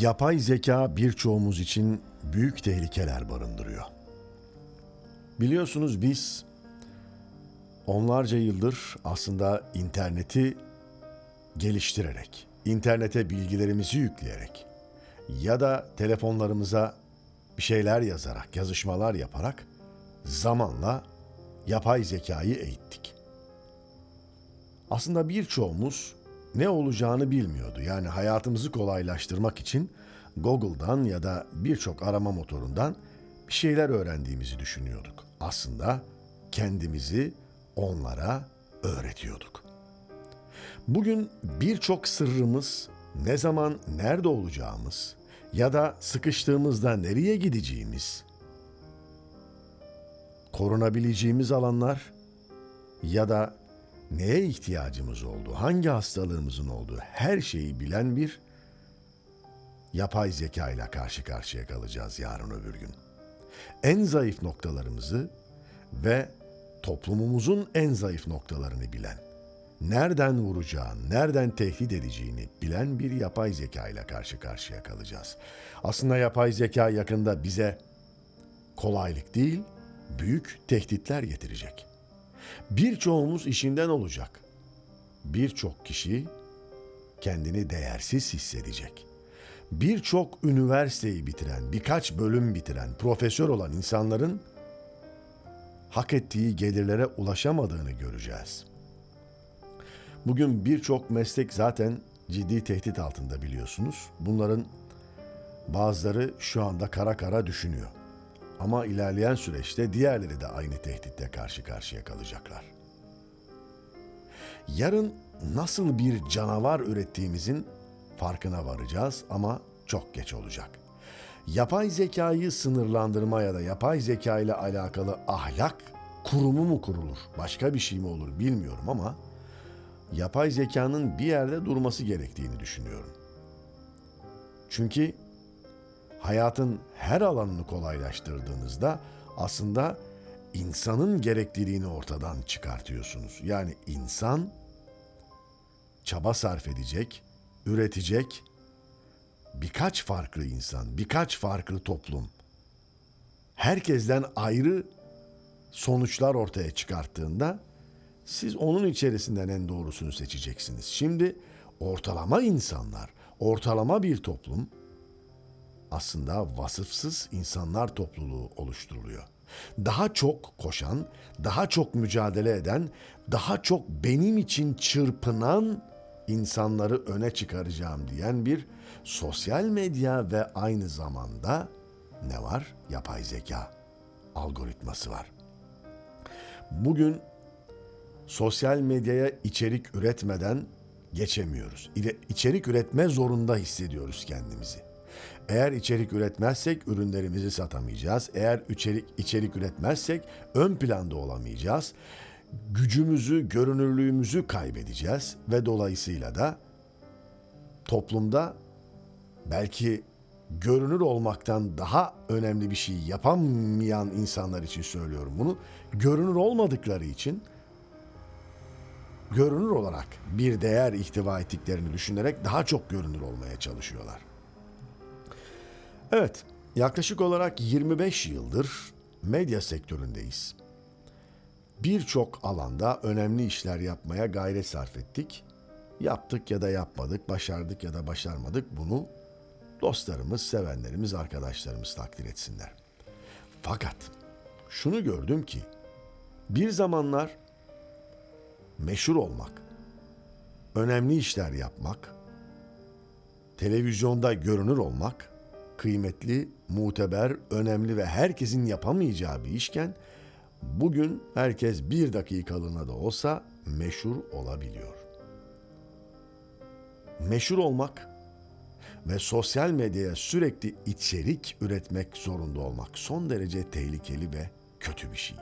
Yapay zeka birçoğumuz için büyük tehlikeler barındırıyor. Biliyorsunuz biz onlarca yıldır aslında interneti geliştirerek, internete bilgilerimizi yükleyerek ya da telefonlarımıza bir şeyler yazarak, yazışmalar yaparak zamanla yapay zekayı eğittik. Aslında birçoğumuz ne olacağını bilmiyordu. Yani hayatımızı kolaylaştırmak için Google'dan ya da birçok arama motorundan bir şeyler öğrendiğimizi düşünüyorduk. Aslında kendimizi onlara öğretiyorduk. Bugün birçok sırrımız ne zaman nerede olacağımız ya da sıkıştığımızda nereye gideceğimiz, korunabileceğimiz alanlar ya da neye ihtiyacımız olduğu, hangi hastalığımızın olduğu her şeyi bilen bir yapay zeka ile karşı karşıya kalacağız yarın öbür gün. En zayıf noktalarımızı ve toplumumuzun en zayıf noktalarını bilen, nereden vuracağını, nereden tehdit edeceğini bilen bir yapay zeka ile karşı karşıya kalacağız. Aslında yapay zeka yakında bize kolaylık değil, büyük tehditler getirecek. Birçoğumuz işinden olacak. Birçok kişi kendini değersiz hissedecek. Birçok üniversiteyi bitiren, birkaç bölüm bitiren, profesör olan insanların hak ettiği gelirlere ulaşamadığını göreceğiz. Bugün birçok meslek zaten ciddi tehdit altında biliyorsunuz. Bunların bazıları şu anda kara kara düşünüyor. Ama ilerleyen süreçte diğerleri de aynı tehditle karşı karşıya kalacaklar. Yarın nasıl bir canavar ürettiğimizin farkına varacağız ama çok geç olacak. Yapay zekayı sınırlandırma ya da yapay zeka ile alakalı ahlak kurumu mu kurulur, başka bir şey mi olur bilmiyorum ama yapay zekanın bir yerde durması gerektiğini düşünüyorum. Çünkü hayatın her alanını kolaylaştırdığınızda aslında insanın gerekliliğini ortadan çıkartıyorsunuz. Yani insan çaba sarf edecek, üretecek birkaç farklı insan, birkaç farklı toplum herkesten ayrı sonuçlar ortaya çıkarttığında siz onun içerisinden en doğrusunu seçeceksiniz. Şimdi ortalama insanlar, ortalama bir toplum aslında vasıfsız insanlar topluluğu oluşturuluyor. Daha çok koşan, daha çok mücadele eden, daha çok benim için çırpınan insanları öne çıkaracağım diyen bir sosyal medya ve aynı zamanda ne var? Yapay zeka algoritması var. Bugün sosyal medyaya içerik üretmeden geçemiyoruz. İçerik üretme zorunda hissediyoruz kendimizi. Eğer içerik üretmezsek ürünlerimizi satamayacağız. Eğer içerik içerik üretmezsek ön planda olamayacağız. Gücümüzü, görünürlüğümüzü kaybedeceğiz ve dolayısıyla da toplumda belki görünür olmaktan daha önemli bir şey yapamayan insanlar için söylüyorum bunu. Görünür olmadıkları için görünür olarak bir değer ihtiva ettiklerini düşünerek daha çok görünür olmaya çalışıyorlar. Evet, yaklaşık olarak 25 yıldır medya sektöründeyiz. Birçok alanda önemli işler yapmaya gayret sarf ettik. Yaptık ya da yapmadık, başardık ya da başarmadık bunu dostlarımız, sevenlerimiz, arkadaşlarımız takdir etsinler. Fakat şunu gördüm ki bir zamanlar meşhur olmak, önemli işler yapmak, televizyonda görünür olmak kıymetli, muteber, önemli ve herkesin yapamayacağı bir işken bugün herkes bir dakikalığına da olsa meşhur olabiliyor. Meşhur olmak ve sosyal medyaya sürekli içerik üretmek zorunda olmak son derece tehlikeli ve kötü bir şey.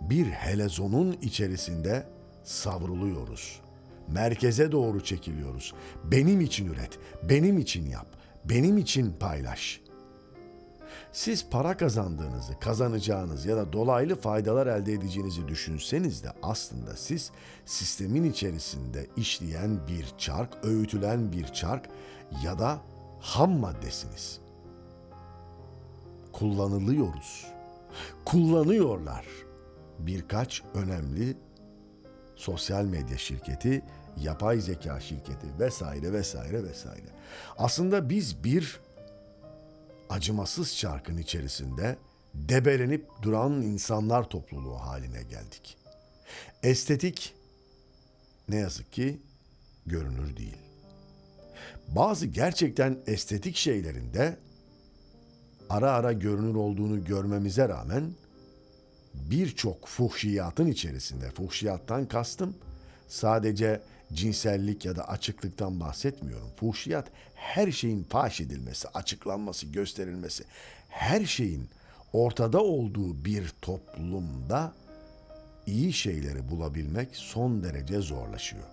Bir helezonun içerisinde savruluyoruz. Merkeze doğru çekiliyoruz. Benim için üret, benim için yap, benim için paylaş. Siz para kazandığınızı, kazanacağınız ya da dolaylı faydalar elde edeceğinizi düşünseniz de aslında siz sistemin içerisinde işleyen bir çark, öğütülen bir çark ya da ham maddesiniz. Kullanılıyoruz. Kullanıyorlar. Birkaç önemli sosyal medya şirketi, yapay zeka şirketi vesaire vesaire vesaire. Aslında biz bir acımasız çarkın içerisinde debelenip duran insanlar topluluğu haline geldik. Estetik ne yazık ki görünür değil. Bazı gerçekten estetik şeylerinde ara ara görünür olduğunu görmemize rağmen birçok fuhşiyatın içerisinde, fuhşiyattan kastım sadece cinsellik ya da açıklıktan bahsetmiyorum. Fuhşiyat her şeyin faş edilmesi, açıklanması, gösterilmesi, her şeyin ortada olduğu bir toplumda iyi şeyleri bulabilmek son derece zorlaşıyor.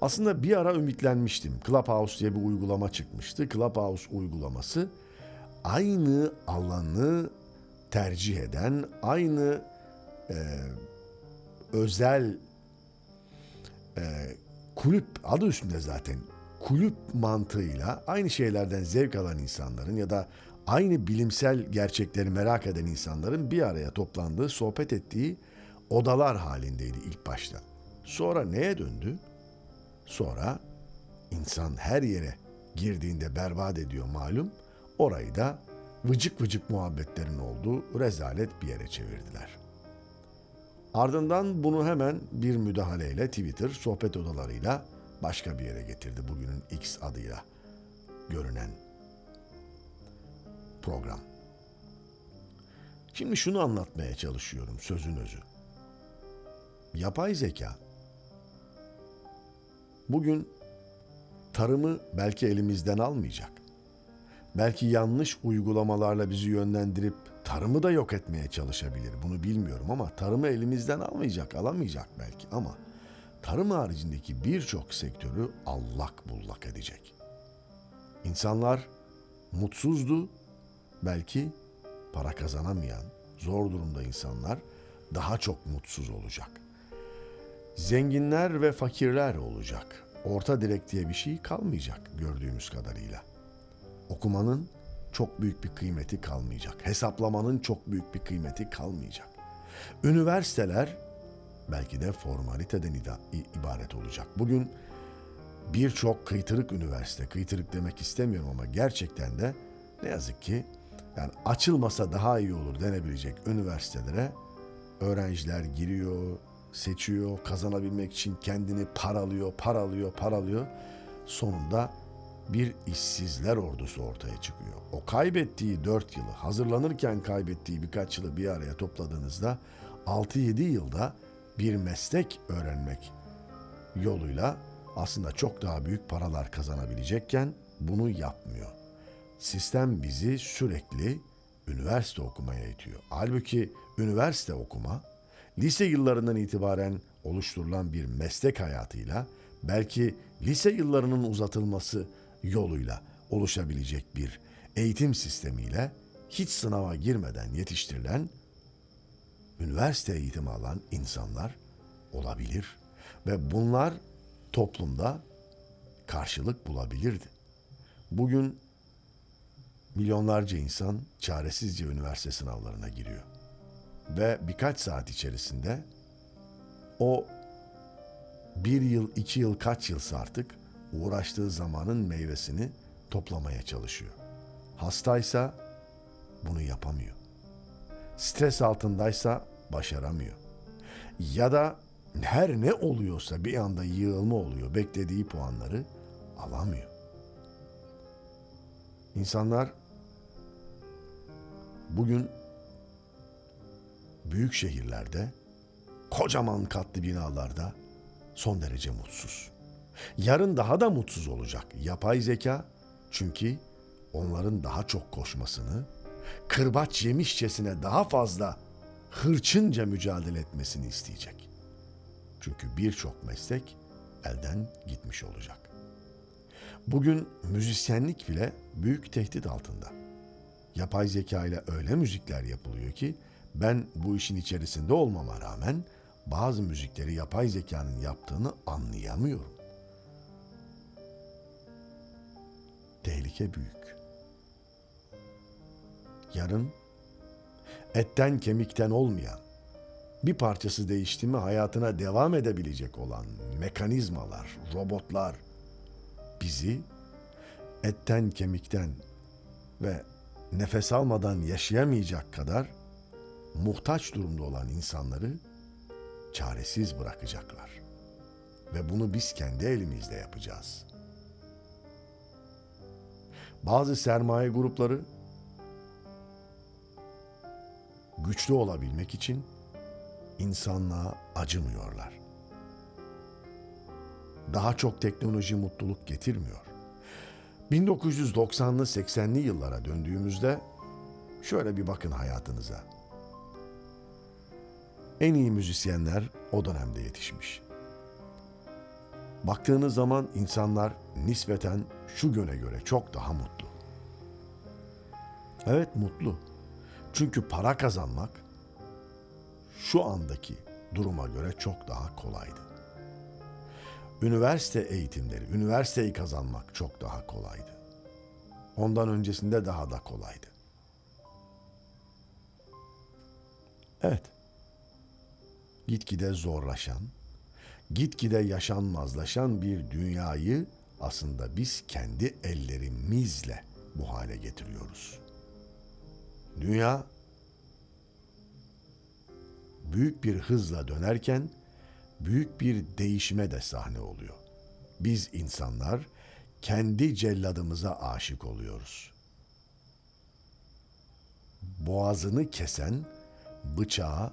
Aslında bir ara ümitlenmiştim. Clubhouse diye bir uygulama çıkmıştı. Clubhouse uygulaması aynı alanı tercih eden, aynı e, özel e, kulüp adı üstünde zaten kulüp mantığıyla aynı şeylerden zevk alan insanların ya da aynı bilimsel gerçekleri merak eden insanların bir araya toplandığı, sohbet ettiği odalar halindeydi ilk başta. Sonra neye döndü? Sonra insan her yere girdiğinde berbat ediyor malum. Orayı da vıcık vıcık muhabbetlerin olduğu rezalet bir yere çevirdiler. Ardından bunu hemen bir müdahaleyle Twitter sohbet odalarıyla başka bir yere getirdi bugünün X adıyla görünen program. Şimdi şunu anlatmaya çalışıyorum sözün özü. Yapay zeka bugün tarımı belki elimizden almayacak. Belki yanlış uygulamalarla bizi yönlendirip tarımı da yok etmeye çalışabilir. Bunu bilmiyorum ama tarımı elimizden almayacak, alamayacak belki ama tarım haricindeki birçok sektörü allak bullak edecek. İnsanlar mutsuzdu, belki para kazanamayan, zor durumda insanlar daha çok mutsuz olacak. Zenginler ve fakirler olacak. Orta direk diye bir şey kalmayacak gördüğümüz kadarıyla. Okumanın çok büyük bir kıymeti kalmayacak. Hesaplamanın çok büyük bir kıymeti kalmayacak. Üniversiteler belki de formaliteden ibaret olacak. Bugün birçok kıytırık üniversite, kıytırık demek istemiyorum ama gerçekten de ne yazık ki yani açılmasa daha iyi olur denebilecek üniversitelere öğrenciler giriyor, seçiyor, kazanabilmek için kendini paralıyor, paralıyor, paralıyor. Sonunda bir işsizler ordusu ortaya çıkıyor. O kaybettiği 4 yılı, hazırlanırken kaybettiği birkaç yılı bir araya topladığınızda 6-7 yılda bir meslek öğrenmek yoluyla aslında çok daha büyük paralar kazanabilecekken bunu yapmıyor. Sistem bizi sürekli üniversite okumaya itiyor. Halbuki üniversite okuma lise yıllarından itibaren oluşturulan bir meslek hayatıyla belki lise yıllarının uzatılması yoluyla oluşabilecek bir eğitim sistemiyle hiç sınava girmeden yetiştirilen üniversite eğitimi alan insanlar olabilir ve bunlar toplumda karşılık bulabilirdi. Bugün milyonlarca insan çaresizce üniversite sınavlarına giriyor. Ve birkaç saat içerisinde o bir yıl, iki yıl, kaç yılsa artık uğraştığı zamanın meyvesini toplamaya çalışıyor. Hastaysa bunu yapamıyor. Stres altındaysa başaramıyor. Ya da her ne oluyorsa bir anda yığılma oluyor. Beklediği puanları alamıyor. İnsanlar bugün büyük şehirlerde kocaman katlı binalarda son derece mutsuz. Yarın daha da mutsuz olacak yapay zeka çünkü onların daha çok koşmasını, kırbaç yemişçesine daha fazla hırçınca mücadele etmesini isteyecek. Çünkü birçok meslek elden gitmiş olacak. Bugün müzisyenlik bile büyük tehdit altında. Yapay zeka ile öyle müzikler yapılıyor ki ben bu işin içerisinde olmama rağmen bazı müzikleri yapay zekanın yaptığını anlayamıyorum. Tehlike büyük. Yarın etten kemikten olmayan, bir parçası değişti mi hayatına devam edebilecek olan mekanizmalar, robotlar bizi etten kemikten ve nefes almadan yaşayamayacak kadar muhtaç durumda olan insanları çaresiz bırakacaklar. Ve bunu biz kendi elimizle yapacağız. Bazı sermaye grupları güçlü olabilmek için insanlığa acımıyorlar. Daha çok teknoloji mutluluk getirmiyor. 1990'lı 80'li yıllara döndüğümüzde şöyle bir bakın hayatınıza. En iyi müzisyenler o dönemde yetişmiş. Baktığınız zaman insanlar nispeten şu göne göre çok daha mutlu. Evet mutlu. Çünkü para kazanmak şu andaki duruma göre çok daha kolaydı. Üniversite eğitimleri, üniversiteyi kazanmak çok daha kolaydı. Ondan öncesinde daha da kolaydı. Evet. Gitgide zorlaşan, gitgide yaşanmazlaşan bir dünyayı aslında biz kendi ellerimizle bu hale getiriyoruz. Dünya büyük bir hızla dönerken büyük bir değişime de sahne oluyor. Biz insanlar kendi celladımıza aşık oluyoruz. Boğazını kesen bıçağı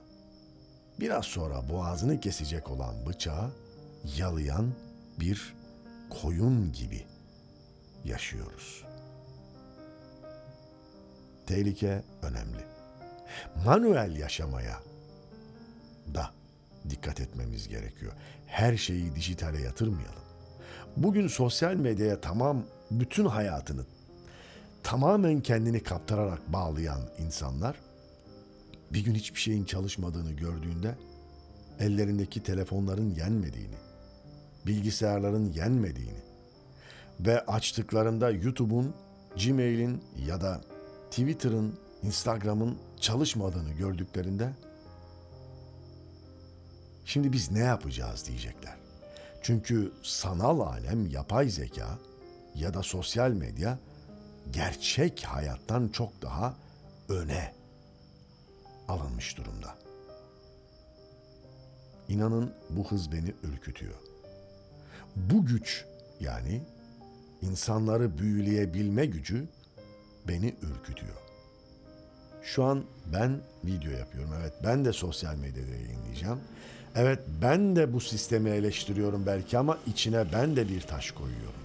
biraz sonra boğazını kesecek olan bıçağı yalayan bir koyun gibi yaşıyoruz. Tehlike önemli. Manuel yaşamaya da dikkat etmemiz gerekiyor. Her şeyi dijitale yatırmayalım. Bugün sosyal medyaya tamam bütün hayatını tamamen kendini kaptırarak bağlayan insanlar bir gün hiçbir şeyin çalışmadığını gördüğünde ellerindeki telefonların yenmediğini, bilgisayarların yenmediğini ve açtıklarında YouTube'un, Gmail'in ya da Twitter'ın, Instagram'ın çalışmadığını gördüklerinde şimdi biz ne yapacağız diyecekler. Çünkü sanal alem, yapay zeka ya da sosyal medya gerçek hayattan çok daha öne alınmış durumda. İnanın bu hız beni ürkütüyor. Bu güç yani insanları büyüleyebilme gücü beni ürkütüyor. Şu an ben video yapıyorum. Evet ben de sosyal medyada yayınlayacağım. Evet ben de bu sistemi eleştiriyorum belki ama içine ben de bir taş koyuyorum.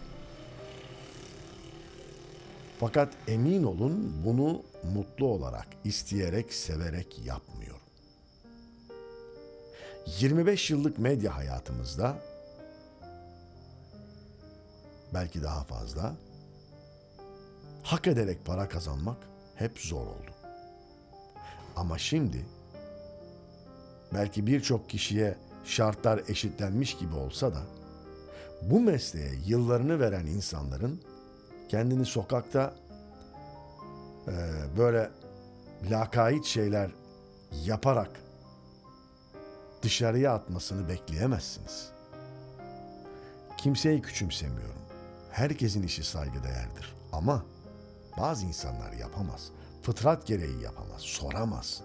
Fakat emin olun bunu mutlu olarak, isteyerek, severek yapmıyorum. 25 yıllık medya hayatımızda belki daha fazla hak ederek para kazanmak hep zor oldu. Ama şimdi belki birçok kişiye şartlar eşitlenmiş gibi olsa da bu mesleğe yıllarını veren insanların kendini sokakta e, böyle lakayt şeyler yaparak dışarıya atmasını bekleyemezsiniz. Kimseyi küçümsemiyorum. Herkesin işi saygıdeğerdir. Ama bazı insanlar yapamaz. Fıtrat gereği yapamaz, soramaz.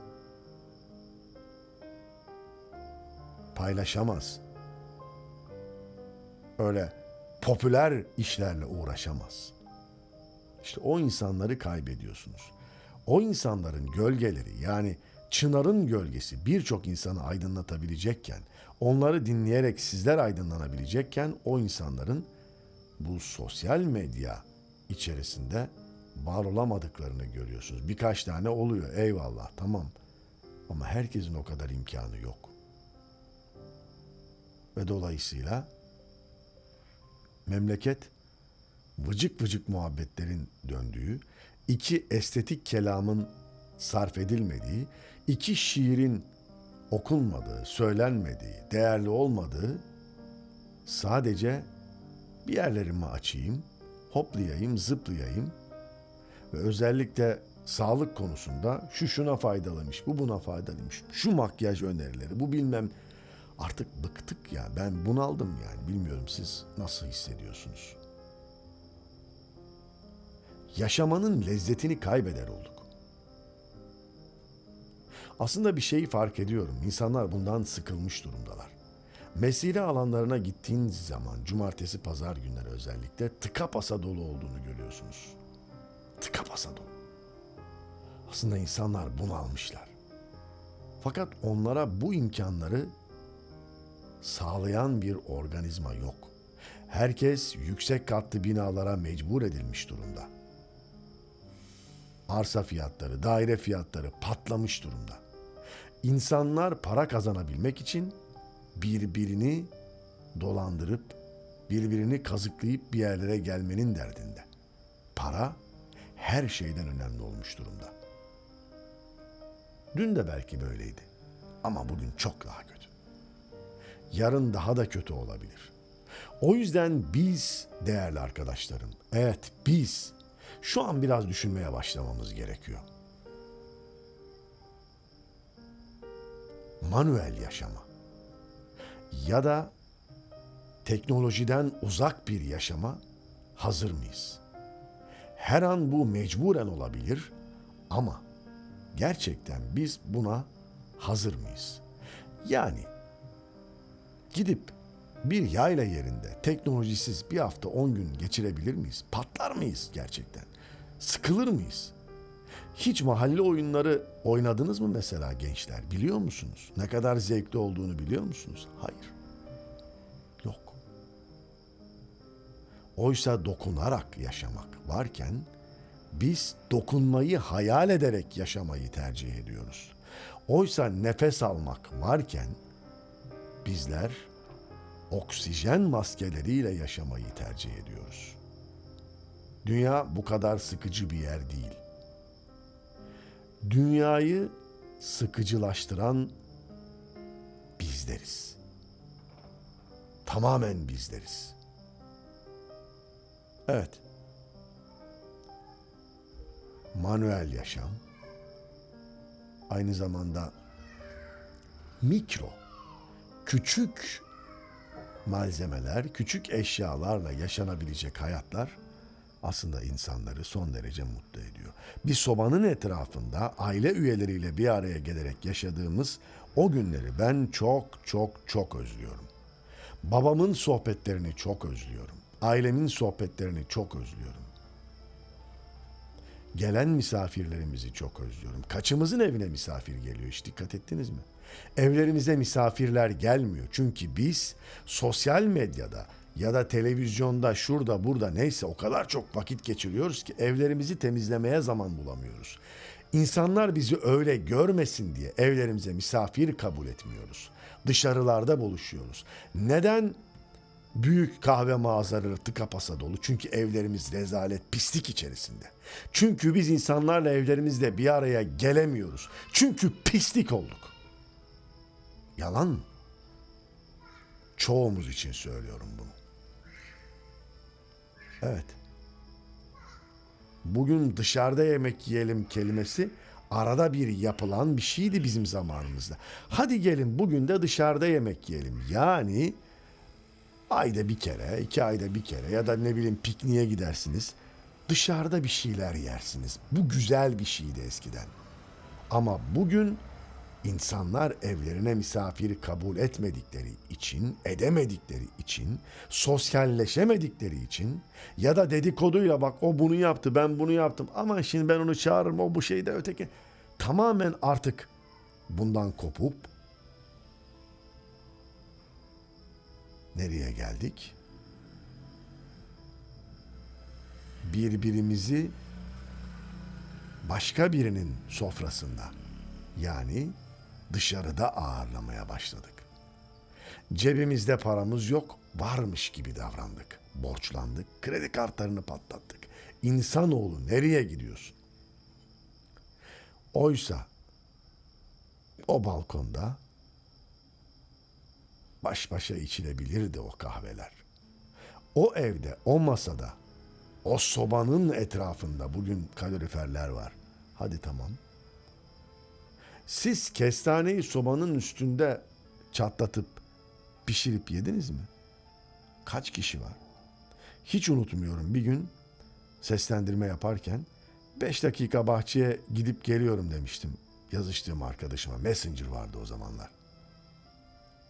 Paylaşamaz. Öyle popüler işlerle uğraşamaz. İşte o insanları kaybediyorsunuz. O insanların gölgeleri yani çınarın gölgesi birçok insanı aydınlatabilecekken, onları dinleyerek sizler aydınlanabilecekken o insanların bu sosyal medya içerisinde var olamadıklarını görüyorsunuz. Birkaç tane oluyor eyvallah tamam ama herkesin o kadar imkanı yok. Ve dolayısıyla memleket vıcık vıcık muhabbetlerin döndüğü, iki estetik kelamın sarf edilmediği, iki şiirin okunmadığı, söylenmediği, değerli olmadığı, sadece bir yerlerimi açayım, hoplayayım, zıplayayım ve özellikle sağlık konusunda şu şuna faydalıymış, bu buna faydalıymış, şu makyaj önerileri, bu bilmem artık bıktık ya ben bunaldım yani bilmiyorum siz nasıl hissediyorsunuz? Yaşamanın lezzetini kaybeder olduk. Aslında bir şeyi fark ediyorum. İnsanlar bundan sıkılmış durumdalar. Mesire alanlarına gittiğiniz zaman cumartesi pazar günleri özellikle tıka basa dolu olduğunu görüyorsunuz. Tıka basa dolu. Aslında insanlar bunalmışlar. Fakat onlara bu imkanları sağlayan bir organizma yok. Herkes yüksek katlı binalara mecbur edilmiş durumda. Arsa fiyatları, daire fiyatları patlamış durumda. İnsanlar para kazanabilmek için birbirini dolandırıp birbirini kazıklayıp bir yerlere gelmenin derdinde. Para her şeyden önemli olmuş durumda. Dün de belki böyleydi. Ama bugün çok daha kötü. Yarın daha da kötü olabilir. O yüzden biz değerli arkadaşlarım, evet biz şu an biraz düşünmeye başlamamız gerekiyor. Manuel yaşama ya da teknolojiden uzak bir yaşama hazır mıyız? Her an bu mecburen olabilir ama gerçekten biz buna hazır mıyız? Yani gidip bir yayla yerinde teknolojisiz bir hafta on gün geçirebilir miyiz? Patlar mıyız gerçekten? Sıkılır mıyız? Hiç mahalle oyunları oynadınız mı mesela gençler? Biliyor musunuz? Ne kadar zevkli olduğunu biliyor musunuz? Hayır. Yok. Oysa dokunarak yaşamak varken biz dokunmayı hayal ederek yaşamayı tercih ediyoruz. Oysa nefes almak varken bizler oksijen maskeleriyle yaşamayı tercih ediyoruz. Dünya bu kadar sıkıcı bir yer değil. Dünyayı sıkıcılaştıran bizleriz. Tamamen bizleriz. Evet. Manuel yaşam aynı zamanda mikro, küçük malzemeler, küçük eşyalarla yaşanabilecek hayatlar aslında insanları son derece mutlu ediyor. Bir sobanın etrafında aile üyeleriyle bir araya gelerek yaşadığımız o günleri ben çok çok çok özlüyorum. Babamın sohbetlerini çok özlüyorum. Ailemin sohbetlerini çok özlüyorum. Gelen misafirlerimizi çok özlüyorum. Kaçımızın evine misafir geliyor hiç dikkat ettiniz mi? Evlerimize misafirler gelmiyor. Çünkü biz sosyal medyada ya da televizyonda şurada burada neyse o kadar çok vakit geçiriyoruz ki evlerimizi temizlemeye zaman bulamıyoruz. İnsanlar bizi öyle görmesin diye evlerimize misafir kabul etmiyoruz. Dışarılarda buluşuyoruz. Neden büyük kahve mağazaları tıka pasa dolu? Çünkü evlerimiz rezalet, pislik içerisinde. Çünkü biz insanlarla evlerimizde bir araya gelemiyoruz. Çünkü pislik olduk. Yalan mı? Çoğumuz için söylüyorum bunu. Evet. Bugün dışarıda yemek yiyelim kelimesi arada bir yapılan bir şeydi bizim zamanımızda. Hadi gelin bugün de dışarıda yemek yiyelim. Yani ayda bir kere, iki ayda bir kere ya da ne bileyim pikniğe gidersiniz. Dışarıda bir şeyler yersiniz. Bu güzel bir şeydi eskiden. Ama bugün İnsanlar evlerine misafiri kabul etmedikleri için, edemedikleri için, sosyalleşemedikleri için ya da dedikoduyla bak o bunu yaptı, ben bunu yaptım ama şimdi ben onu çağırırım, o bu şeyde öteki. Tamamen artık bundan kopup nereye geldik? Birbirimizi başka birinin sofrasında yani dışarıda ağırlamaya başladık. Cebimizde paramız yok, varmış gibi davrandık. Borçlandık, kredi kartlarını patlattık. İnsanoğlu nereye gidiyorsun? Oysa o balkonda baş başa içilebilirdi o kahveler. O evde, o masada O sobanın etrafında bugün kaloriferler var. Hadi tamam. Siz kestaneyi sobanın üstünde çatlatıp pişirip yediniz mi? Kaç kişi var? Hiç unutmuyorum bir gün seslendirme yaparken 5 dakika bahçeye gidip geliyorum demiştim yazıştığım arkadaşıma. Messenger vardı o zamanlar.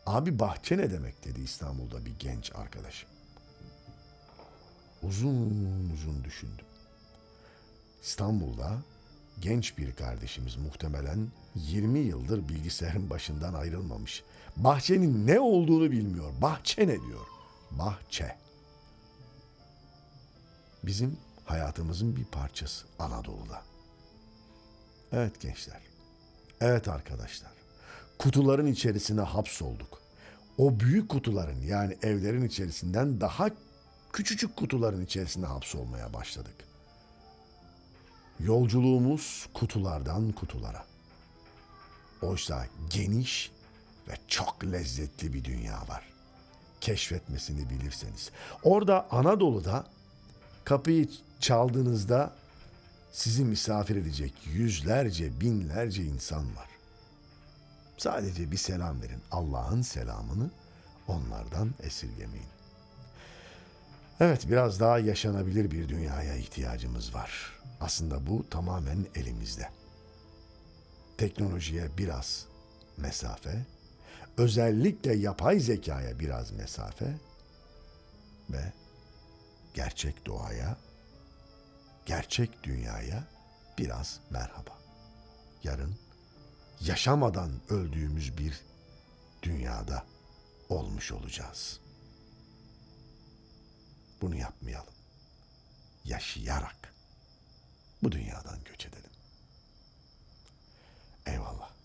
Abi bahçe ne demek dedi İstanbul'da bir genç arkadaşım. Uzun uzun düşündüm. İstanbul'da genç bir kardeşimiz muhtemelen 20 yıldır bilgisayarın başından ayrılmamış. Bahçenin ne olduğunu bilmiyor. Bahçe ne diyor? Bahçe. Bizim hayatımızın bir parçası Anadolu'da. Evet gençler. Evet arkadaşlar. Kutuların içerisine hapsolduk. O büyük kutuların yani evlerin içerisinden daha küçücük kutuların içerisine hapsolmaya başladık. Yolculuğumuz kutulardan kutulara. Oysa geniş ve çok lezzetli bir dünya var. Keşfetmesini bilirseniz. Orada Anadolu'da kapıyı çaldığınızda sizi misafir edecek yüzlerce, binlerce insan var. Sadece bir selam verin. Allah'ın selamını onlardan esirgemeyin. Evet, biraz daha yaşanabilir bir dünyaya ihtiyacımız var. Aslında bu tamamen elimizde. Teknolojiye biraz mesafe, özellikle yapay zekaya biraz mesafe ve gerçek doğaya, gerçek dünyaya biraz merhaba. Yarın yaşamadan öldüğümüz bir dünyada olmuş olacağız. Bunu yapmayalım. Yaşayarak bu dünyadan göç edelim. Eyvallah.